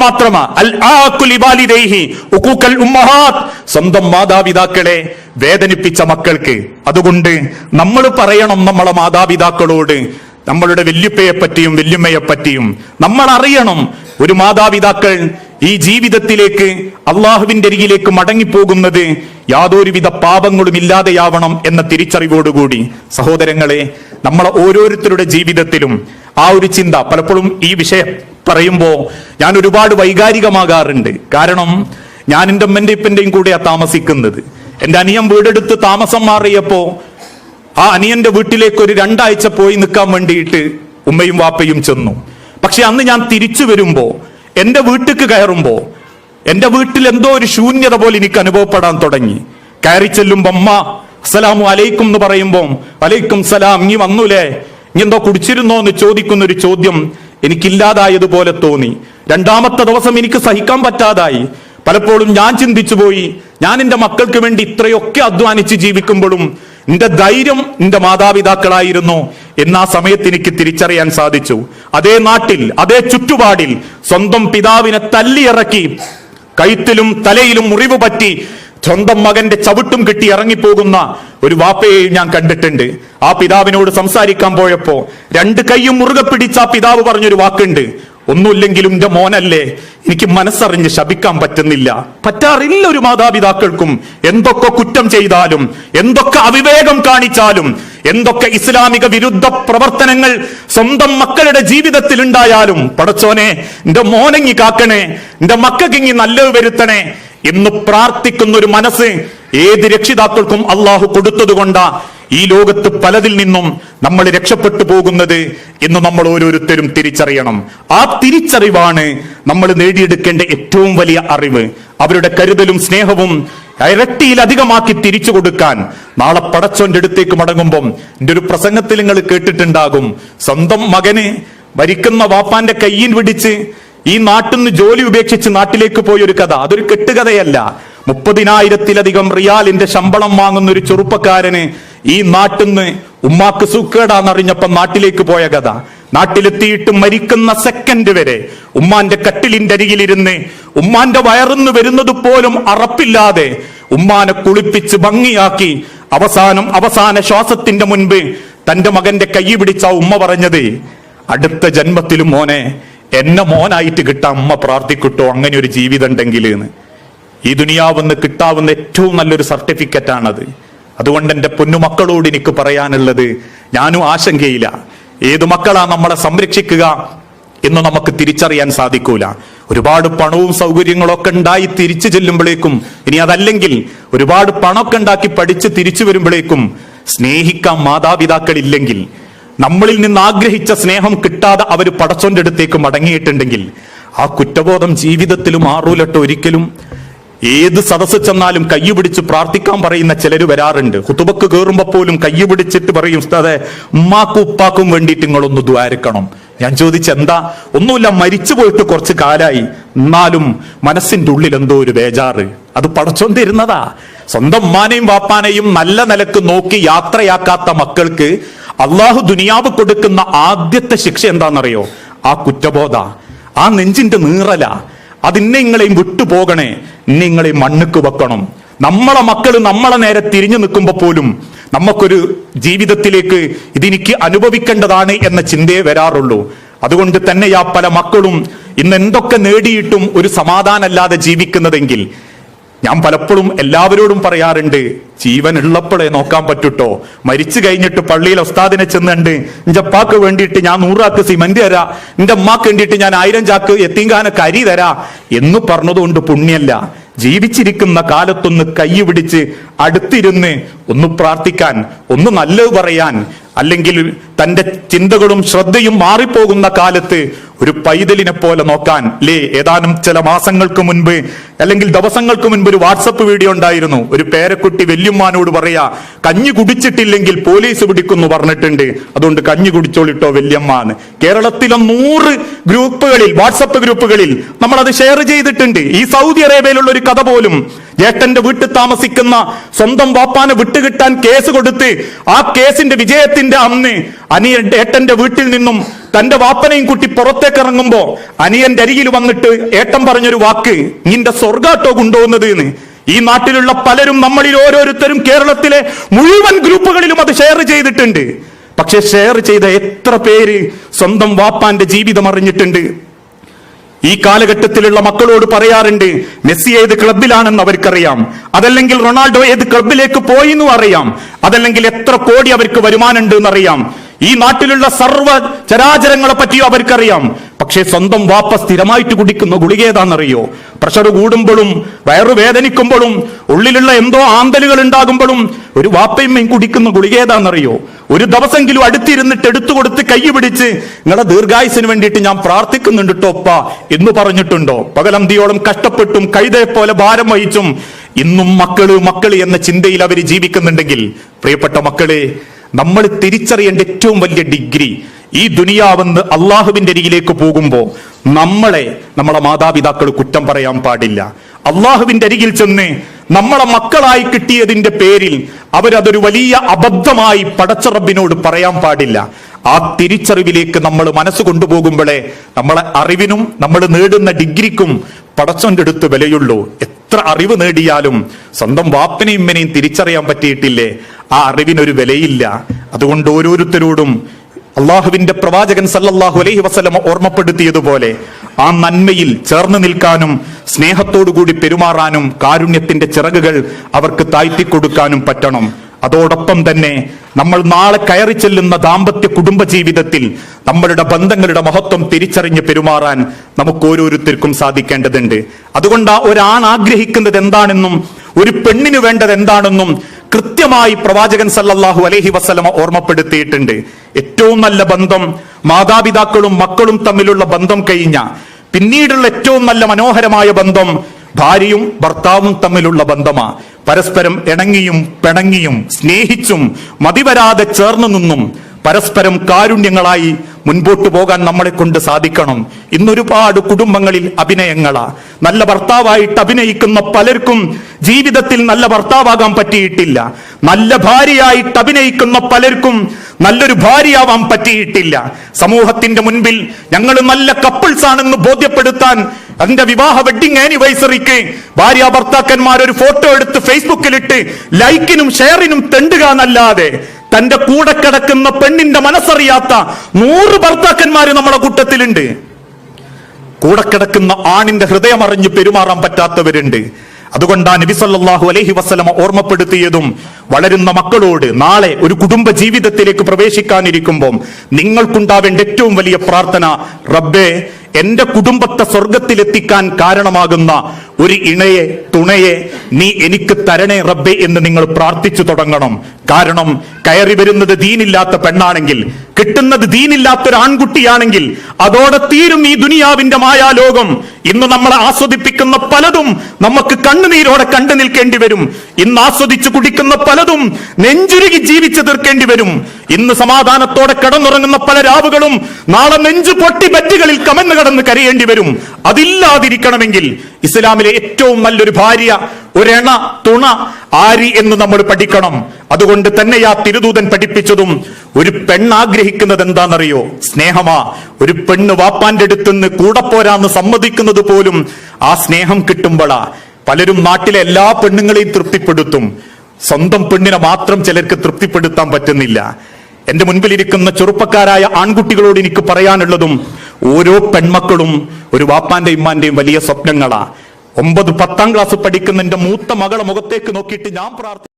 മാത്രമാ. സ്വന്തം മാതാപിതാക്കളെ വേദനിപ്പിച്ച മക്കൾക്ക്. അതുകൊണ്ട് നമ്മൾ പറയണം നമ്മളെ മാതാപിതാക്കളോട്. നമ്മളുടെ വല്യുപ്പയെ പറ്റിയും വല്യുമ്മയെ പറ്റിയും നമ്മൾ അറിയണം. ഒരു മാതാപിതാക്കൾ ഈ ജീവിതത്തിലേക്ക് അള്ളാഹുവിന്റെ അരികിലേക്ക് മടങ്ങിപ്പോകുന്നത് യാതൊരുവിധ പാപങ്ങളും ഇല്ലാതെയാവണം എന്ന തിരിച്ചറിവോടുകൂടി. സഹോദരങ്ങളെ നമ്മളെ ഓരോരുത്തരുടെ ജീവിതത്തിലും ആ ഒരു ചിന്ത പലപ്പോഴും ഈ വിഷയം പറയുമ്പോ ഞാൻ ഒരുപാട് വൈകാരികമാകാറുണ്ട്. കാരണം ഞാൻ എന്റെ അമ്മന്റെ ഇപ്പന്റെയും കൂടെയാണ് താമസിക്കുന്നത്. എന്റെ അനിയൻ വീടെടുത്ത് താമസം മാറിയപ്പോൾ ആ അനിയന്റെ വീട്ടിലേക്ക് ഒരു രണ്ടാഴ്ച പോയി നിൽക്കാൻ വേണ്ടിയിട്ട് ഉമ്മയും വാപ്പയും ചെന്നു. പക്ഷെ അന്ന് ഞാൻ തിരിച്ചു വരുമ്പോൾ എന്റെ വീട്ടിക്ക് കയറുമ്പോൾ എന്റെ വീട്ടിൽ എന്തോ ഒരു ശൂന്യത പോലെ എനിക്ക് അനുഭവപ്പെടാൻ തുടങ്ങി. കയറി ചെല്ലുമ്പോൾ അമ്മ അസ്സലാമു അലൈക്കും എന്ന് പറയുമ്പോൾ അലൈക്കും സലാം ഇനി വന്നൂലേ? ഇനി എന്തോ കുടിച്ചിരുന്നോ? എന്ന് ചോദിക്കുന്ന ഒരു ചോദ്യം എനിക്കില്ലാതായതുപോലെ തോന്നി. രണ്ടാമത്തെ ദിവസം എനിക്ക് സഹിക്കാൻ പറ്റാതായി. പലപ്പോഴും ഞാൻ ചിന്തിച്ചു പോയി ഞാൻ എന്റെ മക്കൾക്ക് വേണ്ടി ഇത്രയൊക്കെ അധ്വാനിച്ച് ജീവിക്കുമ്പോഴും എന്റെ ധൈര്യം എന്റെ മാതാപിതാക്കളായിരുന്നു ആ സമയത്ത് എനിക്ക് തിരിച്ചറിയാൻ സാധിച്ചു. അതേ നാട്ടിൽ അതേ ചുറ്റുപാടിൽ സ്വന്തം പിതാവിനെ തല്ലിയിറക്കി കഴുത്തിലും തലയിലും മുറിവ് പറ്റി സ്വന്തം മകന്റെ ചവിട്ടും കിട്ടി ഇറങ്ങിപ്പോകുന്ന ഒരു വാപ്പയെ ഞാൻ കണ്ടിട്ടുണ്ട്. ആ പിതാവിനോട് സംസാരിക്കാൻ പോയപ്പോ രണ്ട് കൈയും മുറുകെ പിടിച്ച ആ പിതാവ് പറഞ്ഞൊരു വാക്കുണ്ട്. ഒന്നുമില്ലെങ്കിലും എന്റെ മോനല്ലേ എനിക്ക് മനസ്സറിഞ്ഞ് ശപിക്കാൻ പറ്റുന്നില്ല. പറ്റാറില്ല ഒരു മാതാപിതാക്കൾക്കും എന്തൊക്കെ കുറ്റം ചെയ്താലും എന്തൊക്കെ അവിവേകം കാണിച്ചാലും എന്തൊക്കെ ഇസ്ലാമിക വിരുദ്ധ പ്രവർത്തനങ്ങൾ സ്വന്തം മക്കളുടെ ജീവിതത്തിൽ ഉണ്ടായാലും പടച്ചോനെ എന്റെ മോനങ്ങി കാക്കണേ എന്റെ മക്കൾക്കിങ്ങി നല്ലത് വരുത്തണേ എന്ന് പ്രാർത്ഥിക്കുന്ന ഒരു മനസ്സ് ഏത് രക്ഷിതാക്കൾക്കും അള്ളാഹു കൊടുത്തതുകൊണ്ടാ ഈ ലോകത്ത് പലതിൽ നിന്നും നമ്മൾ രക്ഷപ്പെട്ടു പോകുന്നത് എന്ന് നമ്മൾ ഓരോരുത്തരും തിരിച്ചറിയണം. ആ തിരിച്ചറിവാണ് നമ്മൾ നേടിയെടുക്കേണ്ട ഏറ്റവും വലിയ അറിവ്. അവരുടെ കരുതലും സ്നേഹവും ഇരട്ടിയിലധികമാക്കി തിരിച്ചു കൊടുക്കാൻ നാളെ പടച്ചോന്റെ അടുത്തേക്ക് മടങ്ങുമ്പം എന്റെ ഒരു പ്രസംഗത്തിൽ നിങ്ങൾ കേട്ടിട്ടുണ്ടാകും. സ്വന്തം മകന് ഭരിക്കുന്ന വാപ്പാന്റെ കയ്യിൽ പിടിച്ച് ഈ നാട്ടിൽ നിന്ന് ജോലി ഉപേക്ഷിച്ച് നാട്ടിലേക്ക് പോയ ഒരു കഥ. അതൊരു കെട്ടുകഥയല്ല. മുപ്പതിനായിരത്തിലധികം റിയാലിന്റെ ശമ്പളം വാങ്ങുന്ന ഒരു ചെറുപ്പക്കാരന് ഈ നാട്ടിൽ നിന്ന് ഉമ്മാക്ക് സുഖേടാന്നറിഞ്ഞപ്പോ നാട്ടിലേക്ക് പോയ കഥ. നാട്ടിലെത്തിയിട്ട് മരിക്കുന്ന സെക്കൻഡ് വരെ ഉമ്മാന്റെ കട്ടിലിന്റെ അരികിലിരുന്ന് ഉമ്മാന്റെ വയറുന്ന് വരുന്നത് പോലും അറപ്പില്ലാതെ ഉമ്മാനെ കുളിപ്പിച്ച് ഭംഗിയാക്കി അവസാനം അവസാന ശ്വാസത്തിന്റെ മുൻപ് തന്റെ മകന്റെ കൈ പിടിച്ച ഉമ്മ പറഞ്ഞത് അടുത്ത ജന്മത്തിലും മോനെ എന്നെ മോനായിട്ട് കിട്ടാൻ അമ്മ പ്രാർത്ഥിക്കട്ടോ? അങ്ങനെ ഒരു ജീവിതം ഉണ്ടെങ്കിൽ ഈ ദുനിയാവെന്ന് കിട്ടാവുന്ന ഏറ്റവും നല്ലൊരു സർട്ടിഫിക്കറ്റ് ആണത് അതുകൊണ്ട് എന്റെ പൊന്നുമക്കളോട് എനിക്ക് പറയാനുള്ളത് ഞാനും ആശങ്കയില്ല. ഏതു മക്കളാ നമ്മളെ സംരക്ഷിക്കുക എന്ന് നമുക്ക് തിരിച്ചറിയാൻ സാധിക്കൂല. ഒരുപാട് പണവും സൗകര്യങ്ങളൊക്കെ ഉണ്ടായി തിരിച്ചു ചെല്ലുമ്പോഴേക്കും ഇനി അതല്ലെങ്കിൽ ഒരുപാട് പണമൊക്കെ ഉണ്ടാക്കി പഠിച്ച് തിരിച്ചു വരുമ്പോഴേക്കും സ്നേഹിക്കാൻ മാതാപിതാക്കളില്ലെങ്കിൽ നമ്മളിൽ നിന്ന് ആഗ്രഹിച്ച സ്നേഹം കിട്ടാതെ അവർ പടച്ചോന്റെ അടുത്തേക്ക് മടങ്ങിയിട്ടുണ്ടെങ്കിൽ ആ കുറ്റബോധം ജീവിതത്തിലും ആറൂലട്ട് ഒരിക്കലും. ഏത് സദസ്സ് ചെന്നാലും കൈ പിടിച്ച് പ്രാർത്ഥിക്കാൻ പറയുന്ന ചിലര് വരാറുണ്ട്. കുത്തുബക്ക് കയറുമ്പോ പോലും കൈ പിടിച്ചിട്ട് പറയും ഉസ്താദെ ഉമ്മാക്കും ഉപ്പാക്കും വേണ്ടിയിട്ട് നിങ്ങളൊന്ന് ദ്വാരക്കണം. ഞാൻ ചോദിച്ചെന്താ ഒന്നുമില്ല മരിച്ചു പോയിട്ട് കുറച്ച് കാലായി. എന്നാലും മനസ്സിന്റെ ഉള്ളിൽ എന്തോ ഒരു ബേജാറ്. അത് പടച്ചോൻ സ്വന്തം ഉമ്മാനെയും വാപ്പാനെയും നല്ല നിലയ്ക്ക് നോക്കി യാത്രയാക്കാത്ത മക്കൾക്ക് അള്ളാഹു ദുനിയാവ് കൊടുക്കുന്ന ആദ്യത്തെ ശിക്ഷ എന്താണെന്നറിയോ? ആ കുറ്റബോധ ആ നെഞ്ചിന്റെ നീറല. അതിന്നെ നിങ്ങളെയും വിട്ടുപോകണേ നിങ്ങളെ മണ്ണുക്ക് വെക്കണം. നമ്മളെ മക്കൾ നമ്മളെ നേരെ തിരിഞ്ഞു നിൽക്കുമ്പോൾ പോലും നമുക്കൊരു ജീവിതത്തിലേക്ക് ഇതെനിക്ക് അനുഭവിക്കേണ്ടതാണ് എന്ന ചിന്തയെ വരാറുള്ളൂ. അതുകൊണ്ട് തന്നെയാ പല മക്കളും ഇന്ന് എന്തൊക്കെ നേടിയിട്ടും ഒരു സമാധാനമല്ലാതെ ജീവിക്കുന്നതെങ്കിൽ ഞാൻ പലപ്പോഴും എല്ലാവരോടും പറയാറുണ്ട് ജീവൻ ഉള്ളപ്പോഴേ നോക്കാൻ പറ്റൂട്ടോ. മരിച്ചു കഴിഞ്ഞിട്ട് പള്ളിയിൽ ഒസ്താദിനെ ചെന്നുണ്ട് എന്റെ അപ്പാക്ക് വേണ്ടിയിട്ട് ഞാൻ നൂറാക്ക് സിമന്റ് തരാ. എന്റെ അമ്മയ്ക്ക് വേണ്ടിയിട്ട് ഞാൻ ആയിരം ചാക്ക് എത്തിങ്കാനൊക്കെ കരി തരാ. എന്ന് പറഞ്ഞതുകൊണ്ട് പുണ്യല്ല. ജീവിച്ചിരിക്കുന്ന കാലത്തൊന്ന് കൈ പിടിച്ച് അടുത്തിരുന്ന് ഒന്ന് പ്രാർത്ഥിക്കാൻ ഒന്ന് നല്ലത് പറയാൻ അല്ലെങ്കിൽ തന്റെ ചിന്തകളും ശ്രദ്ധയും മാറിപ്പോകുന്ന കാലത്ത് ഒരു പൈതലിനെ പോലെ നോക്കാൻ ലേ ഏതാനും ചില മാസങ്ങൾക്ക് മുൻപ് അല്ലെങ്കിൽ ദിവസങ്ങൾക്ക് മുൻപ് ഒരു വാട്സപ്പ് വീഡിയോ ഉണ്ടായിരുന്നു. ഒരു പേരക്കുട്ടി വല്യമ്മാനോട് പറയാ കഞ്ഞി കുടിച്ചിട്ടില്ലെങ്കിൽ പോലീസ് പിടിക്കുന്നു പറഞ്ഞിട്ടുണ്ട്. അതുകൊണ്ട് കഞ്ഞി കുടിച്ചോളിട്ടോ വല്യമ്മാന്ന്. കേരളത്തിലെ നൂറ് ഗ്രൂപ്പുകളിൽ വാട്സപ്പ് ഗ്രൂപ്പുകളിൽ നമ്മൾ അത് ഷെയർ ചെയ്തിട്ടുണ്ട്. ഈ സൗദി അറേബ്യയിലുള്ള ഒരു കഥ പോലും ഏട്ടന്റെ വീട്ടിൽ താമസിക്കുന്ന സ്വന്തം വാപ്പാനെ വിട്ടുകിട്ടാൻ കേസ് കൊടുത്ത് ആ കേസിന്റെ വിജയത്തിന്റെ അന്ന് അനിയൻ ഏട്ടന്റെ വീട്ടിൽ നിന്നും തന്റെ വാപ്പനെയും കുട്ടി പുറത്തേക്ക് ഇറങ്ങുമ്പോ അനിയന്റെ അരികിൽ വന്നിട്ട് ഏട്ടൻ പറഞ്ഞൊരു വാക്ക് നിന്റെ സ്വർഗാട്ടോ കൊണ്ടുപോകുന്നത് എന്ന്. ഈ നാട്ടിലുള്ള പലരും നമ്മളിൽ ഓരോരുത്തരും കേരളത്തിലെ മുഴുവൻ ഗ്രൂപ്പുകളിലും അത് ഷെയർ ചെയ്തിട്ടുണ്ട്. പക്ഷെ ഷെയർ ചെയ്ത എത്ര പേര് സ്വന്തം വാപ്പാന്റെ ജീവിതം അറിഞ്ഞിട്ടുണ്ട്. ഈ കാലഘട്ടത്തിലുള്ള മക്കളോട് പറയാറുണ്ട് മെസ്സി ഏത് ക്ലബിലാണെന്ന് അവർക്കറിയാം. അതല്ലെങ്കിൽ റൊണാൾഡോ ഏത് ക്ലബിലേക്ക് പോയി എന്നും അറിയാം. അതല്ലെങ്കിൽ എത്ര കോടി അവർക്ക് വരുമാനമുണ്ട് എന്നറിയാം ഈ നാട്ടിലുള്ള സർവ ചരാചരങ്ങളെ പറ്റിയോ അവർക്കറിയാം. പക്ഷേ സ്വന്തം വാപ്പ സ്ഥിരമായിട്ട് കുടിക്കുന്ന ഗുളിക ഏതാണെന്നറിയോ? പ്രഷർ കൂടുമ്പോഴും വയറു വേദനിക്കുമ്പോഴും ഉള്ളിലുള്ള എന്തോ ആന്തലുകൾ ഉണ്ടാകുമ്പോഴും ഒരു വാപ്പയമ്മയും കുടിക്കുന്ന ഗുളിക ഏതാണെന്നറിയോ? ഒരു ദിവസമെങ്കിലും അടുത്തിരുന്നിട്ട് എടുത്തു കൊടുത്ത് കൈ പിടിച്ച് നിങ്ങളുടെ ദീർഘായുസിന് വേണ്ടിയിട്ട് ഞാൻ പ്രാർത്ഥിക്കുന്നുണ്ട് ടോപ്പ എന്ന് പറഞ്ഞിട്ടുണ്ടോ? പകലന്തിയോളം കഷ്ടപ്പെട്ടും കഴുതയെ പോലെ ഭാരം വഹിച്ചും ഇന്നും മക്കൾ മക്കൾ എന്ന ചിന്തയിൽ അവർ ജീവിക്കുന്നുണ്ടെങ്കിൽ പ്രിയപ്പെട്ട മക്കളെ നമ്മൾ തിരിച്ചറിയേണ്ട ഏറ്റവും വലിയ ഡിഗ്രി ഈ ദുനിയാവെന്ന് അള്ളാഹുവിന്റെ അരികിലേക്ക് പോകുമ്പോൾ നമ്മളെ നമ്മളെ മാതാപിതാക്കൾ കുറ്റം പറയാൻ പാടില്ല. അള്ളാഹുവിന്റെ അരികിൽ ചെന്ന് നമ്മളെ മക്കളായി കിട്ടിയതിന്റെ പേരിൽ അവരതൊരു വലിയ അബദ്ധമായി പടച്ചറബിനോട് പറയാൻ പാടില്ല. ആ തിരിച്ചറിവിലേക്ക് നമ്മൾ മനസ്സ് കൊണ്ടുപോകുമ്പോഴേ നമ്മളെ അറിവിനും നമ്മൾ നേടുന്ന ഡിഗ്രിക്കും പടച്ചോന്റെ അടുത്ത് വിലയുള്ളൂ. എത്ര അറിവ് നേടിയാലും സ്വന്തം വാപ്പനെയും ഇമ്മനെയും തിരിച്ചറിയാൻ പറ്റിയിട്ടില്ലേ? ആ അറിവിനൊരു വിലയില്ല. അതുകൊണ്ട് ഓരോരുത്തരോടും അള്ളാഹുവിന്റെ പ്രവാചകൻ സല്ലല്ലാഹു അലൈഹി വസ്ലമ ഓർമ്മപ്പെടുത്തിയതുപോലെ ആ നന്മയിൽ ചേർന്ന് നിൽക്കാനും സ്നേഹത്തോടുകൂടി പെരുമാറാനും കാരുണ്യത്തിന്റെ ചിറകുകൾ അവർക്ക് താഴ്ത്തിക്കൊടുക്കാനും പറ്റണം. അതോടൊപ്പം തന്നെ നമ്മൾ നാളെ കയറി ചെല്ലുന്ന ദാമ്പത്യ കുടുംബ ജീവിതത്തിൽ നമ്മളുടെ ബന്ധങ്ങളുടെ മഹത്വം തിരിച്ചറിഞ്ഞ് പെരുമാറാൻ നമുക്ക് ഓരോരുത്തർക്കും സാധിക്കേണ്ടതുണ്ട്. അതുകൊണ്ട് ആ ഒരാൺ ആഗ്രഹിക്കുന്നത് എന്താണെന്നും ഒരു പെണ്ണിന് വേണ്ടത് എന്താണെന്നും കൃത്യമായി പ്രവാചകൻ സല്ലല്ലാഹു അലഹി വസ്ലമ ഓർമ്മപ്പെടുത്തിയിട്ടുണ്ട്. ഏറ്റവും നല്ല ബന്ധം മാതാപിതാക്കളും മക്കളും തമ്മിലുള്ള ബന്ധം കഴിഞ്ഞ പിന്നീടുള്ള ഏറ്റവും നല്ല മനോഹരമായ ബന്ധം ഭാര്യയും ഭർത്താവും തമ്മിലുള്ള ബന്ധമാ. പരസ്പരം ഇണങ്ങിയും പിണങ്ങിയും സ്നേഹിച്ചും മതിവരാതെ ചേർന്നു നിന്നും പരസ്പരം കാരുണ്യങ്ങളായി മുൻപോട്ട് പോകാൻ നമ്മളെ കൊണ്ട് സാധിക്കണം. ഇന്നൊരുപാട് കുടുംബങ്ങളിൽ അഭിനയങ്ങളാ. നല്ല ഭർത്താവായിട്ട് അഭിനയിക്കുന്ന പലർക്കും ജീവിതത്തിൽ നല്ല ഭർത്താവാകാൻ പറ്റിയിട്ടില്ല. നല്ല ഭാര്യയായിട്ട് അഭിനയിക്കുന്ന പലർക്കും നല്ലൊരു ഭാര്യയാവാൻ പറ്റിയിട്ടില്ല. സമൂഹത്തിന്റെ മുൻപിൽ ഞങ്ങൾ നല്ല കപ്പിൾസ് ആണെന്ന് ബോധ്യപ്പെടുത്താൻ അതിന്റെ വിവാഹ വെഡിങ് ആനിവേഴ്സറിക്ക് ഭാര്യ ഭർത്താക്കന്മാർ ഒരു ഫോട്ടോ എടുത്ത് ഫേസ്ബുക്കിലിട്ട് ലൈക്കിനും ഷെയറിനും തെണ്ടുക എന്നല്ലാതെ തന്റെ കൂടെ കിടക്കുന്ന പെണ്ണിന്റെ മനസ്സറിയാത്ത നൂറ് ഭർത്താക്കന്മാര് നമ്മുടെ കൂട്ടത്തിലുണ്ട്. കൂടെ കിടക്കുന്ന ആണിന്റെ ഹൃദയം അറിഞ്ഞ് പെരുമാറാൻ പറ്റാത്തവരുണ്ട്. അതുകൊണ്ടാണ് നബി സല്ലല്ലാഹു അലൈഹി വസല്ലമ ഓർമ്മപ്പെടുത്തിയതും വളരുന്ന മക്കളോട് നാളെ ഒരു കുടുംബ ജീവിതത്തിലേക്ക് പ്രവേശിക്കാനിരിക്കുമ്പോൾ നിങ്ങൾക്കുണ്ടാവേണ്ട ഏറ്റവും വലിയ പ്രാർത്ഥന റബ്ബേ എന്റെ കുടുംബത്തെ സ്വർഗത്തിലെത്തിക്കാൻ കാരണമാകുന്ന ഒരു ഇണയെ തുണയെ നീ എനിക്ക് തരണേ റബ്ബെ എന്ന് നിങ്ങൾ പ്രാർത്ഥിച്ചു തുടങ്ങണം. കാരണം കയറി വരുന്നത് ദീനില്ലാത്ത പെണ്ണാണെങ്കിൽ കിട്ടുന്നത് ദീനില്ലാത്ത ഒരു ആൺകുട്ടിയാണെങ്കിൽ അതോടെ തീരും ഈ ദുനിയാവിന്റെ മായാലോകം. ഇന്ന് നമ്മൾ ആസ്വദിപ്പിക്കുന്ന പലതും നമുക്ക് കണ്ണുനീരോടെ കണ്ടു നിൽക്കേണ്ടി വരും. ഇന്ന് ആസ്വദിച്ചു കുടിക്കുന്ന പലതും നെഞ്ചുരുകി ജീവിച്ചു തീർക്കേണ്ടി വരും. ഇന്ന് സമാധാനത്തോടെ കിടന്നുറങ്ങുന്ന പല രാവുകളും നാളെ നെഞ്ചു പൊട്ടി ബറ്റുകളിൽ കമന്ന് കടന്ന് കരയേണ്ടി വരും. അതില്ലാതിരിക്കണമെങ്കിൽ ഇസ്ലാമിലെ ഏറ്റവും നല്ലൊരു ഭാര്യ ഒരെണ തുണ ആരി എന്ന് നമ്മൾ പഠിക്കണം. അതുകൊണ്ട് തന്നെ ആ തിരുദൂതൻ പഠിപ്പിച്ചതും ഒരു പെണ്ണ് ആഗ്രഹിക്കുന്നത് എന്താണെന്നറിയോ? സ്നേഹമാ. ഒരു പെണ്ണ് വാപ്പാന്റെ അടുത്തുനിന്ന് കൂടെ പോരാന്ന് സമ്മതിക്കുന്നത് പോലും ആ സ്നേഹം കിട്ടുമ്പോഴാ പലരും നാട്ടിലെ എല്ലാ പെണ്ണുങ്ങളെയും തൃപ്തിപ്പെടുത്തും. സ്വന്തം പെണ്ണിനെ മാത്രം ചിലർക്ക് തൃപ്തിപ്പെടുത്താൻ പറ്റുന്നില്ല. എന്റെ മുൻപിലിരിക്കുന്ന ചെറുപ്പക്കാരായ ആൺകുട്ടികളോട് എനിക്ക് പറയാനുള്ളതും ഓരോ പെൺമക്കളും ഒരു വാപ്പാന്റെ ഇമ്മാന്റെയും വലിയ സ്വപ്നങ്ങളാ. ഒമ്പത് പത്താം ക്ലാസ് പഠിക്കുന്ന എന്റെ മൂത്ത മകളെ മുഖത്തേക്ക് നോക്കിയിട്ട് ഞാൻ പ്രാർത്ഥി